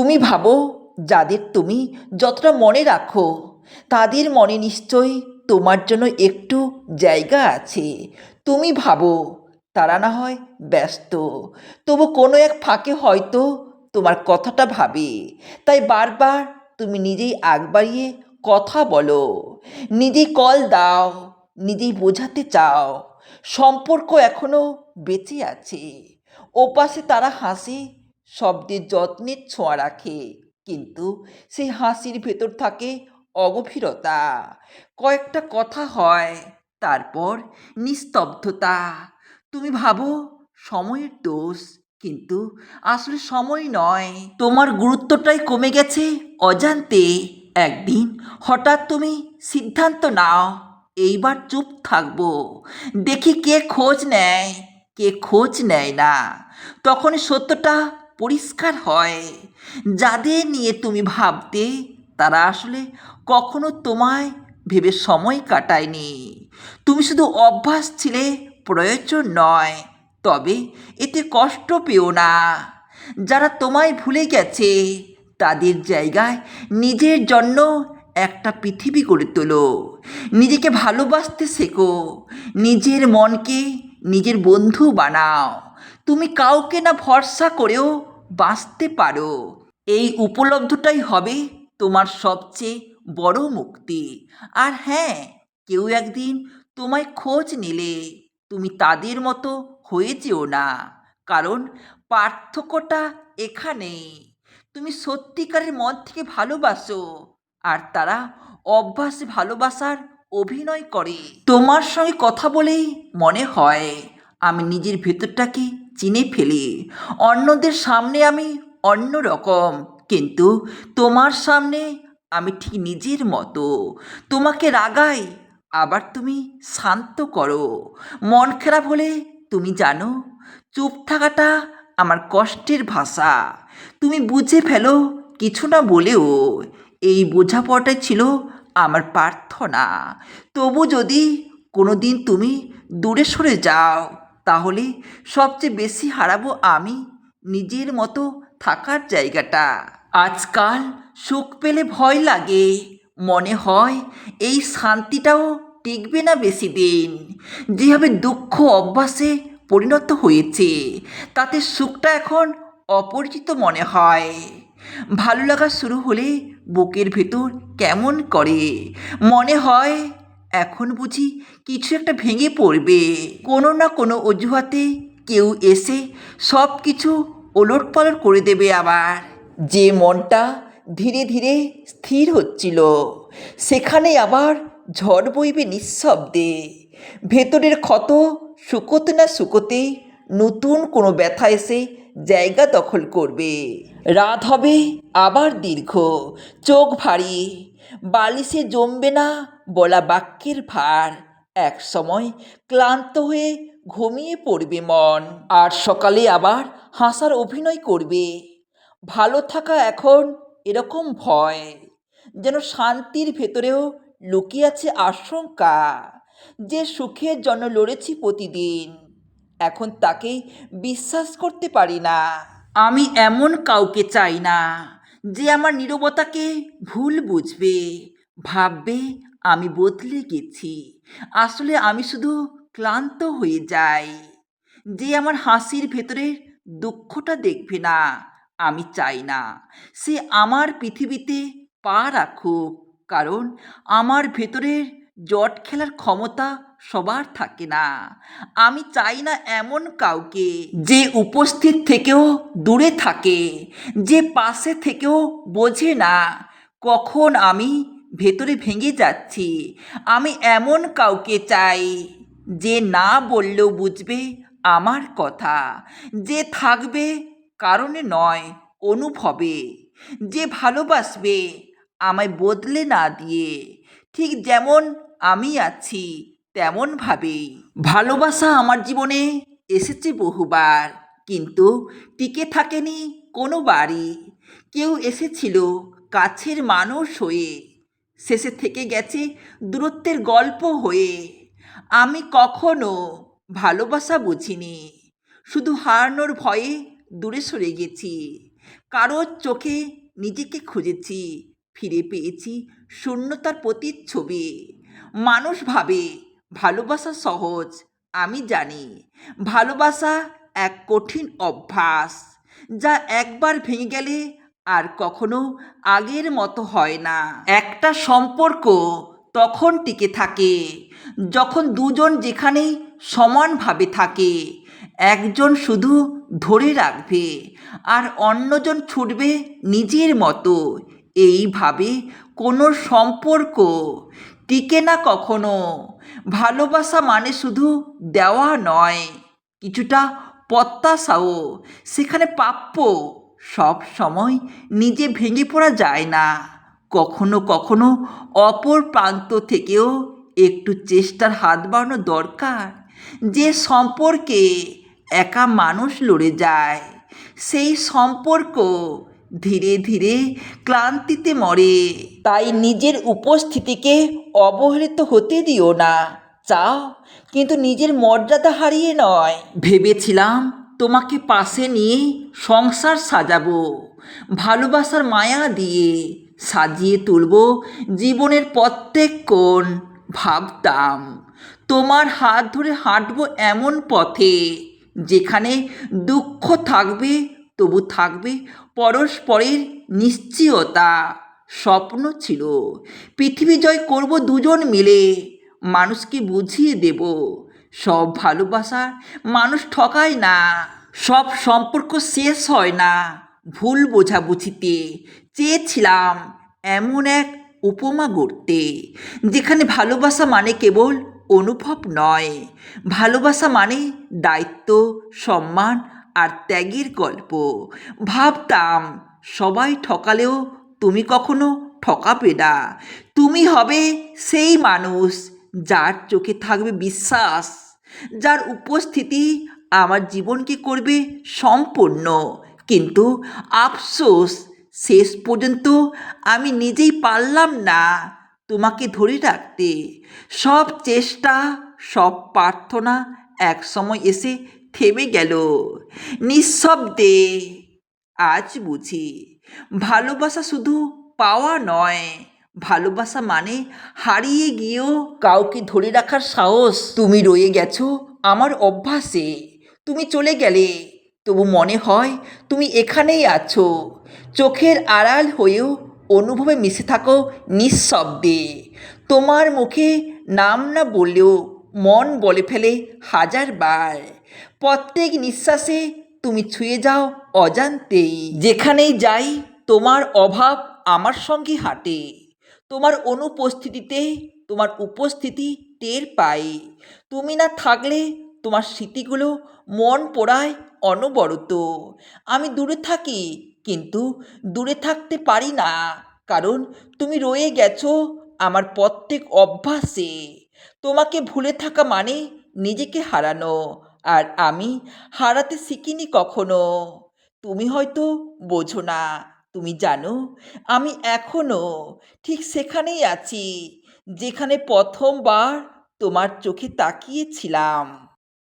তুমি ভাবো, যাদের তুমি যতটা মনে রাখো, তাদের মনে নিশ্চয়ই তোমার জন্য একটু জায়গা আছে। তুমি ভাবো, তারা না হয় ব্যস্ত। তবু কোনো এক ফাঁকে হয়তো তোমার কথাটা ভাবে। তাই বারবার তুমি নিজেই আগ বাড়িয়ে কথা বলো। নিজেই কল দাও, নিজেই বোঝাতে চাও, সম্পর্ক এখনও বেঁচে আছে। ওপাশে তারা হাসে শব্দের যত্নের ছোঁয়া রাখে। কিন্তু সেই হাসির ভেতর থাকে অগভীরতা। কয়েকটা কথা হয়, তারপর নিস্তব্ধতা। তুমি ভাবো, সময়ের দোষ, কিন্তু আসলে সময় নয়। তোমার গুরুত্বটাই কমে গেছে অজান্তে। একদিন হঠাৎ তুমি সিদ্ধান্ত নাও, এইবার চুপ থাকব। দেখি কে খোঁজ নেয়, কে খোঁজ নেয় না। তখন সত্যটা পরিষ্কার হয়। যাদের নিয়ে তুমি ভাবতে, তারা আসলে কখনো তোমায় ভেবে সময় কাটায়নি। তুমি শুধু অভ্যাস ছিলে, প্রয়োজন নয়, তবে এতে কষ্ট পেও না। যারা তোমায় ভুলে গেছে, তাদের জায়গায় নিজের জন্য একটা পৃথিবী গড়ে তোলো। নিজেকে ভালোবাসতে শেখো। নিজের মনকে নিজের বন্ধু বানাও। তুমি কাউকে না ভরসা করেও বাঁচতে পারো। এই উপলব্ধটাই হবে তোমার সবচেয়ে বড় মুক্তি। আর হ্যাঁ কেউ একদিন তোমায় খোঁজ নিলে তুমি তাদের মতো হয়ে যেও না। কারণ পার্থক্যটা এখানে। তুমি সত্যিকারের মন থেকে ভালোবাসো আর তারা অভ্যাসে ভালোবাসার অভিনয় করে। তোমার সঙ্গে কথা বলেই মনে হয় আমি নিজের ভেতরটাকে চিনে ফেলি। অন্যদের সামনে আমি অন্য রকম কিন্তু তোমার সামনে আমি ঠিক নিজের মতো। তোমাকে রাগাই, আবার তুমি শান্ত করো। মন খারাপ হলে তুমি জানো, চুপ থাকাটা আমার কষ্টের ভাষা। তুমি বুঝে ফেলো, কিছু না বলেও। এই বোঝাপড়াটাই ছিল আমার প্রার্থনা। তবু যদি কোনো দিন তুমি দূরে সরে যাও তাহলে সবচেয়ে বেশি হারাবো আমি নিজের মতো থাকার জায়গাটা। আজকাল সুখ পেলে ভয় লাগে। মনে হয় এই শান্তিটাও টিকবে না বেশি দিন। যেভাবে দুঃখ অভ্যাসে পরিণত হয়েছে, তাতে সুখটা এখন অপরিচিত মনে হয়। ভালো লাগা শুরু হলে বুকের ভেতর কেমন করে? মনে হয় এখন বুঝি কিছু একটা ভেঙে পড়বে। কোনো না কোনো অজুহাতে কেউ এসে সব কিছু ওলট পালট করে দেবে আবার। যে মনটা ধীরে ধীরে স্থির হচ্ছিল, সেখানে আবার ঝড় বইবে নিঃশব্দে। ভেতরের ক্ষত শুকোতে না শুকোতে নতুন কোনো ব্যথা এসে জায়গা দখল করবে। রাত হবে আবার দীর্ঘ, চোখ ভারী, বালিশে জমবে না বলা বাক্যের ভার। এক সময় ক্লান্ত হয়ে ঘুমিয়ে পড়বে মন। আর সকালে আবার হাসার অভিনয় করবে। ভালো থাকা এখন এরকম ভয়। যেন শান্তির ভেতরেও লুকিয়ে আছে আশঙ্কা। যে সুখের জন্য লড়েছি প্রতিদিন। এখন তাকে বিশ্বাস করতে পারি না। আমি এমন কাউকে চাই না, যে আমার নীরবতাকে ভুল বুঝবে, ভাববে আমি বদলে গেছি। আসলে আমি শুধু ক্লান্ত হয়ে যাই। যে আমার হাসির ভেতরের দুঃখটা দেখবে না, আমি চাই না। সে আমার পৃথিবীতে পা রাখুক, কারণ আমার ভেতরের জট খেলার ক্ষমতা সবার থাকে না। আমি চাই না এমন কাউকে যে উপস্থিত থেকেও দূরে থাকে, যে পাশে থেকেও বোঝে না, কখন আমি ভেতরে ভেঙে যাচ্ছি। আমি এমন কাউকে চাই যে না বললেও বুঝবে আমার কথা, যে থাকবে কারণে নয়, অনুভবে, যে ভালোবাসবে আমায় বদলে না দিয়ে। ঠিক যেমন আমি আছি, তেমনভাবেই। ভালোবাসা আমার জীবনে এসেছে বহুবার, কিন্তু টিকে থাকেনি কোনো বাড়ি। কেউ এসেছিল কাছের মানুষ হয়ে। শেষে থেকে গেছে দূরত্বের গল্প হয়ে। আমি কখনো ভালোবাসা বুঝিনি। শুধু হারানোর ভয়ে দূরে সরে গেছি। কারোর চোখে নিজেকে খুঁজেছি, ফিরে পেয়েছি শূন্যতার প্রতিচ্ছবি। মানুষ ভাবে, ভালোবাসা সহজ, আমি জানি। ভালোবাসা এক কঠিন অভ্যাস, যা একবার ভেঙে গেলে আর কখনো আগের মতো হয় না। একটা সম্পর্ক তখন টিকে থাকে, যখন দুজন যেখানে সমানভাবে থাকে। একজন শুধু ধরে রাখবে আর অন্যজন ছুটবে নিজের মতো। এইভাবে কোনো সম্পর্ক টিকে না কখনো। ভালোবাসা মানে শুধু দেওয়া নয়, কিছুটা প্রত্যাশাও, সেখানে প্রাপ্য সব সময় নিজে ভেঙে পড়া যায় না। কখনো কখনো অপর প্রান্ত থেকেও একটু চেষ্টার হাত বাড়ানো দরকার। যে সম্পর্কে একা মানুষ লড়ে যায়, সেই সম্পর্ক ধীরে ধীরে ক্লান্তিতে মরে। তাই নিজের উপস্থিতিকে অবহেলিত হতে দিও না। চাও, কিন্তু নিজের মর্যাদা হারিয়ে নয়। ভেবেছিলাম তোমাকে পাশে নিয়ে সংসার সাজাবো, ভালোবাসার মায়া দিয়ে সাজিয়ে তুলব, জীবনের প্রত্যেক কোণ ভাবতাম। তোমার হাত ধরে হাঁটবো এমন পথে যেখানে দুঃখ থাকবে, তবু থাকবে পরস্পরের নিশ্চয়তা। স্বপ্ন ছিল, পৃথিবী জয় করব দুজন মিলে, মানুষকে বুঝিয়ে দেব সব ভালোবাসা মানুষ ঠকায় না। সব সম্পর্ক শেষ হয় না। ভুল বোঝাবুঝিতে চেয়েছিলাম এমন এক উপমা গড়তে, যেখানে ভালোবাসা মানে কেবল অনুভব নয়। ভালোবাসা মানে দায়িত্ব, সম্মান আর ত্যাগের গল্প। ভাবতাম, সবাই ঠকালেও তুমি কখনো ঠকাবে না। তুমি হবে সেই মানুষ যার চোখে থাকবে বিশ্বাস, যার উপস্থিতি আমার জীবনকে করবে সম্পূর্ণ। কিন্তু আফসোস, শেষ পর্যন্ত আমি নিজেই পারলাম না তোমাকে ধরে রাখতে। সব চেষ্টা, সব প্রার্থনা এক সময় এসে থেমে গেল। নিঃশব্দে, আজ বুঝি ভালোবাসা শুধু পাওয়া নয় ভালোবাসা মানে হারিয়ে গিয়েও কাউকে ধরে রাখার সাহস। তুমি রয়ে গেছো আমার অভ্যাসে। তুমি চলে গেলে। তবু মনে হয় তুমি এখানেই আছো। চোখের আড়াল হয়েও অনুভবে মিশে থাকো নিঃশব্দে। তোমার মুখে নাম না বললেও মন বলে ফেলে হাজারবার। প্রত্যেক নিঃশ্বাসে তুমি ছুঁয়ে যাও অজান্তেই। যেখানেই যাই, তোমার অভাব আমার সঙ্গে হাঁটে। তোমার অনুপস্থিতিতে, তোমার উপস্থিতি টের পাই। তুমি না থাকলে তোমার স্মৃতিগুলো মন পোড়ায় অনবরত। আমি দূরে থাকি, কিন্তু দূরে থাকতে পারি না, কারণ তুমি রয়ে গেছো আমার প্রত্যেক অভ্যাসে। তোমাকে ভুলে থাকা মানে নিজেকে হারানো, আর আমি হারাতে শিখিনি কখনো। তুমি হয়তো বোঝো না তুমি জানো আমি এখনও ঠিক সেখানেই আছি যেখানে প্রথমবার তোমার চোখে তাকিয়েছিলাম।